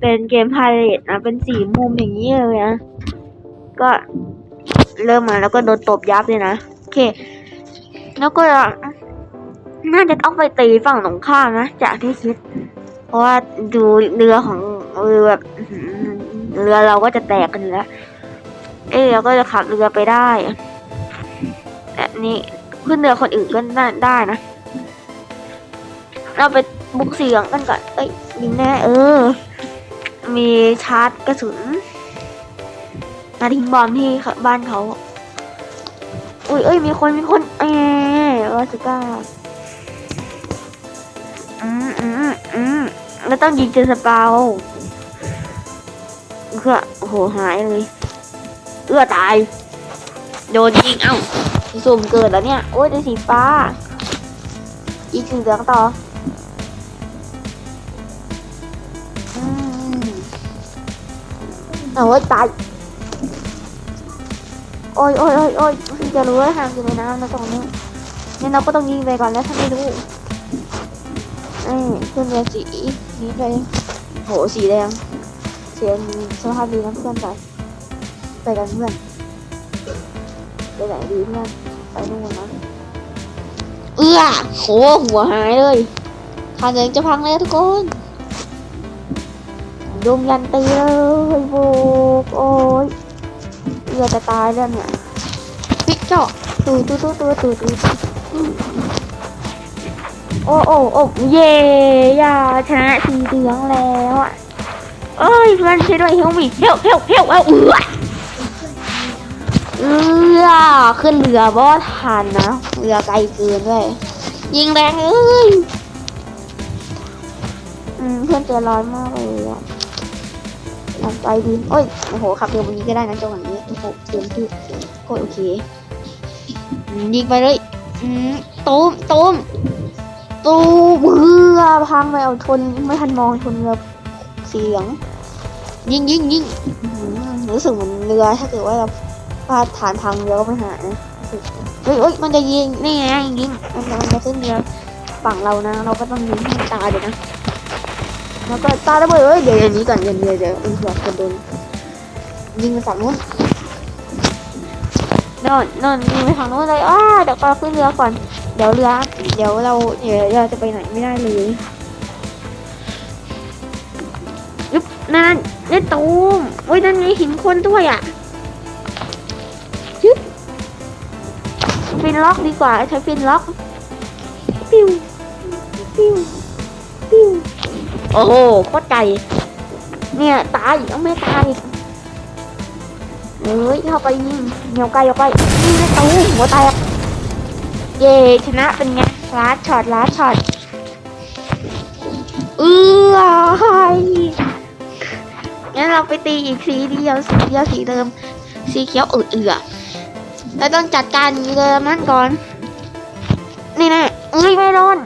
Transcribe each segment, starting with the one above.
เป็นเกมพาเลตนะ เป็นสี่มุมอย่างนี้เลยนะ ก็เริ่มมาแล้วก็โดนตบยับเลยนะ โอเค แล้วก็น่าจะต้องไปตีฝั่งตรงข้ามนะ จากที่คิด เพราะว่าดูเรือของเรือแบบเรือเราก็จะแตกกันแล้ว เอ้เราก็จะขับเรือไปได้แบบนี้ขึ้นเรือคนอื่นก็ได้ได้นะ เราไปบุกเสียงกันก่อน เอ้ยยิงแน่เออ มีชาร์จกระสุนนาทิ้งบอมที่บ้านเขาอุ้ยเอ้ยมีคนมีคนเอ้ร้อยสิบเก้าอืมอืมอืมแล้วต้องยิงเจอสปาวเพื่อโอ้โหหายเลย เอื้อตาย โดนยิงเอ้าสุ่มเกิดแล้วเนี่ย โอ้ยได้สีฟ้าอีกสีเหลืองต่อ เอาไว้ตาย โอ้ยโอ้ยโอ้ยโอ้ยจะรู้ว่าทางอยู่ในน้ำนะตรงนี้เนี่ยเราก็ต้องยิงไปก่อนแล้วถ้าไม่รู้เอ้ยขึ้นเรือสีนี้ไปโหสีแดงเสียงสภาพดีนะเพื่อนไปไปกันเพื่อนไปไหนดีเพื่อนไปนู่นนะเอื้อโหหัวหายเลยทางเดินจะพังแล้วทุกคน ยมยันตีเลยโบกโอ้ยเรือจะตายแล้วเนี่ยพิกเจาะตูตูตูตูตูตูโอ้โอ้โอ้เย่ยาชนะสีเหลืองแล้วอะเอ้ยเพื่อนช่วยด้วยเฮลมีเฮลเฮลเฮลเอาเอือเอือขึ้นเรือบ่ทันนะเรือไกลเกินด้วยยิงแรงเอ้ยอืมเพื่อนใจร้อนมากเลยอะ ลองไปดีโอ้ย โอ้โห ขับเรือวันนี้ก็ได้นะจังหวะนี้ โอ้โหเต็มที่ก็โอเค ยิงไปเลยอืมตูมตูมตูมเรือพังไปเอาชนไม่ทันมองชนเรือเสียงยิงยิงยิงรู้สึกเหมือนเรือถ้าเกิดว่าเราพลาดฐานพังเรือก็ไม่หายเฮ้ยเฮ้ยมันจะยิงนี่ไงยิงมันจะมันจะขึ้นเรือฝั่งเรานะ เราก็ต้องยิงให้ตายเลยนะ แล้วก็ตาระเบิดเอ้ยเดี๋ยวอย่างนี้ก่อนเดี๋ยวเดี๋ยวเดี๋ยวอุ้ยหัวกระโดนยิงไปฝั่งนู้นนอนนอนยิงไปฝั่งนู้นเลยอ้าเดี๋ยวเราขึ้นเรือก่อน เดี๋ยวเรือ เดี๋ยวเราเดี๋ยวเราจะไปไหนไม่ได้เลยยุบนั่นเล่นตูมโอ้ยนั่นไงหินคนด้วยอะยุบฟินล็อกดีกว่าใช้ฟินล็อกปิ้วปิ้วปิ้ว โอ้โหโคตรไก่เนี่ยตายยังไม่ตายอีกเฮ้ยเข้าไปยิงเหนียวไกลออกไปยิงไม่ตูหัวแตกเย่ชนะเป็นไงลาดช็อตลาดช็อตเอืองั้นเราไปตีอีกสีเดียวสีเดียวสีเดิม สีเขียวเอือเอือแล้วต้องจัดการเดิมนั่นก่อน นี่แน่เอ้ยไม่รอด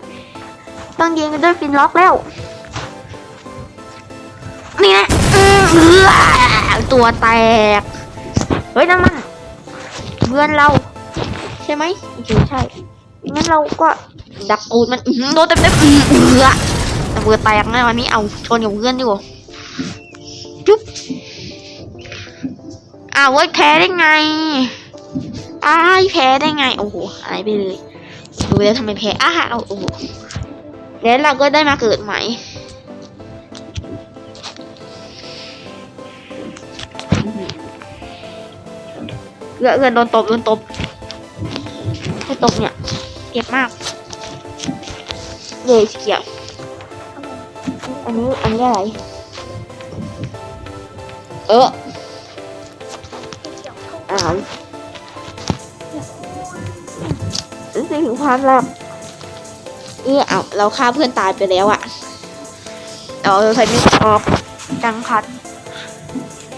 ต้องยิงกันด้วยฟินล็อกแล้ว นี่นะอืมตัวแตก เฮ้ยนั่นมันเพื่อนเรา ใช่ไหมโอเคใช่งั้นเราก็ดักปูดมันโดนเต็มเต็มเอื้อแต่เบื่อแตกนะวันนี้เอาชนกับเพื่อนอยู่าจุ๊บอ้าวเว้ยแพ้ได้ไงอ้ายแพ้ได้ไง โอ้โหหายไปเลยดูแล้วทำไมแพ้อ้าวโอ้โหแล้วเราก็ได้มาเกิดใหม่ เอื้อเอื้อโดนตบโดนตบให้ตบเนี่ยเจ็บมากเลยเขียวอันนี้อันนี้อะไร เอออ้าวรู้สึกถึงความลับเออเอาเราฆ่าเพื่อนตายไปแล้วอะเราใส่ไม่ออกจังพัด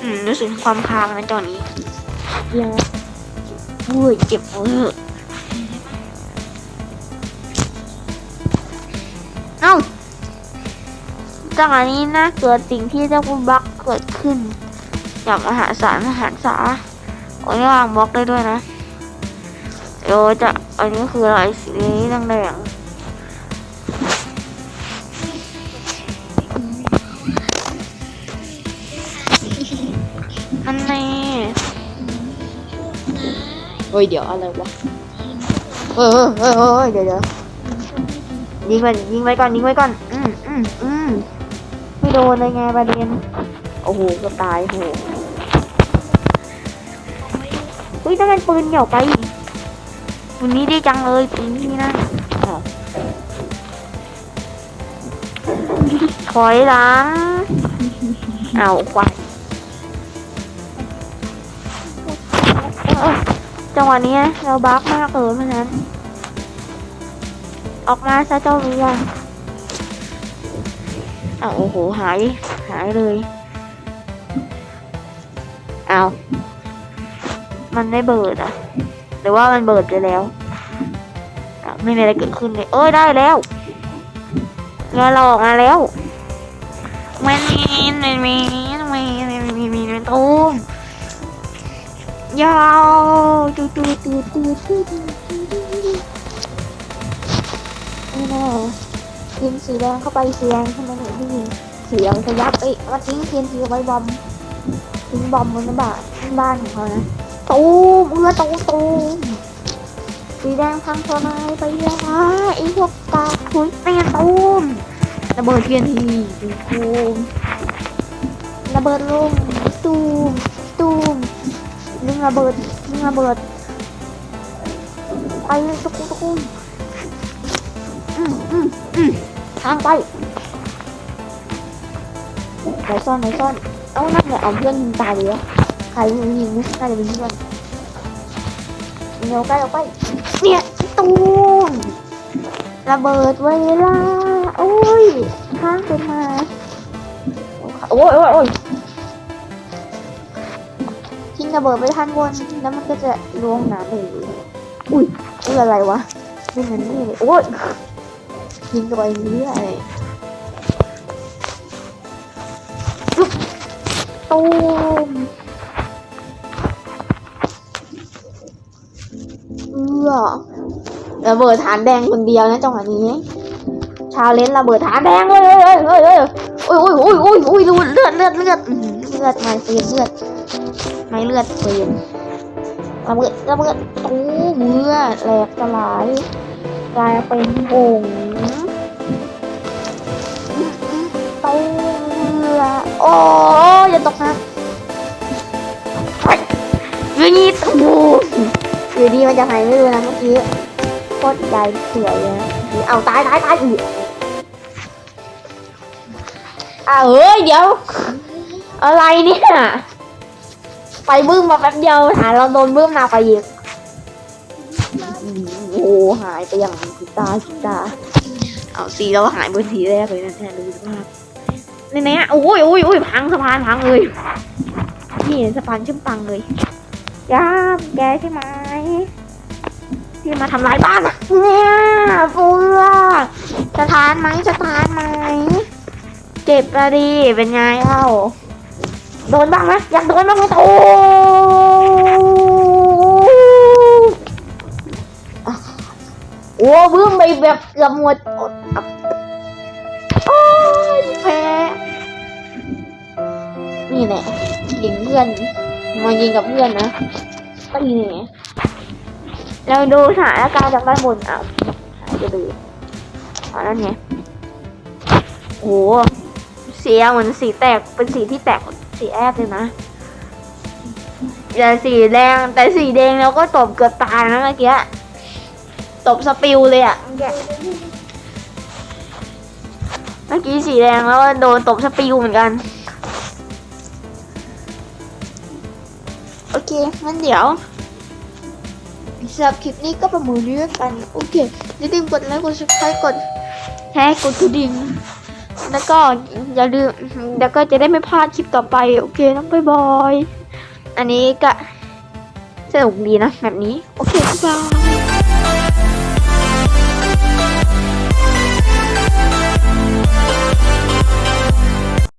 อืมรู้สึกความคางนะตอนนี้ ยอะอุ้ยเจ็บเออเอ้าจากอันนี้นะเกิดสิ่งที่เรียกว่าบั๊กเกิดขึ้นอย่างมหาศาลมหาศาโอ้ยวางบล็อกได้ด้วยนะเดี๋ยวจะอันนี้คืออะไรสีนี้แดงๆ เฮ้ยเดี๋ยวอะไรวะเฮ้ยเฮ้ยเฮ้ยเฮ้ยเดี๋ยวเดี๋ยวยิงไปยิงไว้ก่อนยิงไว้ก่อน อืมอืมอืมไม่โดนเลยไงประเด็นโอ้โหก็ตายโหเฮ้ยนั่นเป็นปืนเหนียวไปปืนนี้ดีจังเลยปืนนี้นะถอยหลังเอาควันเจังหวะนี้เราบักมากเลยเพราะนั้น ออกมาซะเจ้าเรืออ้าวโอ้โหหายหายเลยอ้าวมันไม่เบิดอะหรือว่ามันเบิดไปแล้วไม่มีอะไรเกิดขึ้นเลยเอ้ยได้แล้วเรือเราออกมาแล้วมันมีมันมีมันมีมันมีมันมีมันตูม ยาวตูตูตูตูตูตูนี่แน่ยิงสีแดงเข้าไปเสีแดงทำไมหนูไม่ยิงสีเหลืองจะยับเอ้ยมาทิ้งเทียนทีไว้บอมทิ้งบอมบนบ้านบ้านของเขานะตูมเรือตูมตูมสีแดงพังทลายไปแล้วนะไอ้พวกกากถุยเตียนตูมระเบิดเทียนทีตูมระเบิดลงตูมตูม ลิงระเบิดลิงระเบิด ไปตะกุกตะกุมอืมอืมอืมทางไปไหนซ่อนไหนซ่อน เอานั่นแหละเอาเพื่อนยิงตายเลยอะใครยิงยิงนะน่าจะเป็นเพื่อนเร็วใกล้เอาไป เนี่ยตูนระเบิดเวลา โอ้ยข้างขึ้นมา โอ้ยโอ้ยโอ้ย ระเบิดไปทันบนแล้วมันก็จะลวงน้ำเลยอุ้ยอุ้ยอะไรวะไม่เหมือนนี่เลยโอ้ยยิงกันไปเรื่อยตูมเอื้อระเบิดฐานแดงคนเดียวนะจังหวะนี้ ชาเลนจ์ระเบิดฐานแดงเลยเฮ้ยเฮ้ยเฮ้ยเฮ้ยโอ้ยโอ้ยโอ้ยโอ้ยโอ้ยดูเลือดเลือดเลือดอื้อหือเลือดไม่เฟียนเลือด ไม่เลือดเฟียนระเบิดระเบิดตูมเลือแหลกสลายกลายเป็นผงตูมเลือโอ้ยอย่าตกนะอย่างนี้ตูมอยู่ดีมันจะหายไม่รู้นะเมื่อกี้โคตรใจเสียเลยนะเอาตายตายตายอีกอ่าเฮ้ยเดี๋ยว อะไรเนี่ย ไปบึ้มมาแป๊บเดียวหาเราโดนบึ้มนาไปอีกโอ้หหายไปอย่างกีตาร์กีตาเอาสีเราหายบนทีแรกเลยนะแทนดูสภาพในเนี้ยโอ้ยโอ้ยโอ้ยพังสะพานพังเลยนี่สะพานเชื่อมตังเลยย่าแกใช่ไหมที่มาทำลายบ้านเนี่ยฟูล่ะสถานไหมสถานไหมเจ็บอะดิเป็นไงเล่า โดนบ้างไหมอยากโดนบ้างไหมโตโอ้บึ้มไปแบบเกือบหมดโอ้ยแพ้นี่แหละยิงเพื่อนมายิงกับเพื่อนนะก็นี่แหละเราดูสถานการณ์จากด้านบนอะหายไปเลยอ๋อนั่นไงโอ้สีเหมือนสีแตกเป็นสีที่แตก สีแอบเลยนะแต่สีแดงแต่สีแดงเราก็ตบเกือบตายนะเมื่อกี้ตบสปิวเลยอะเมื่อกี้สีแดงแล้วก็โดนตบสปิวเหมือนกัน โอเคงั้นเดี๋ยวสำหรับคลิปนี้ก็ประมาณนี้แล้วกัน โอเคอย่าลืมกดไลค์กด subscribe กดแชร์กดกระดิ่ง แล้วก็อย่าลืมแล้วก็จะได้ไม่พลาดคลิปต่อไป โอเคน้องบายบาย อันนี้ก็สนุกดีนะแบบนี้ โอเคบ๊ายบาย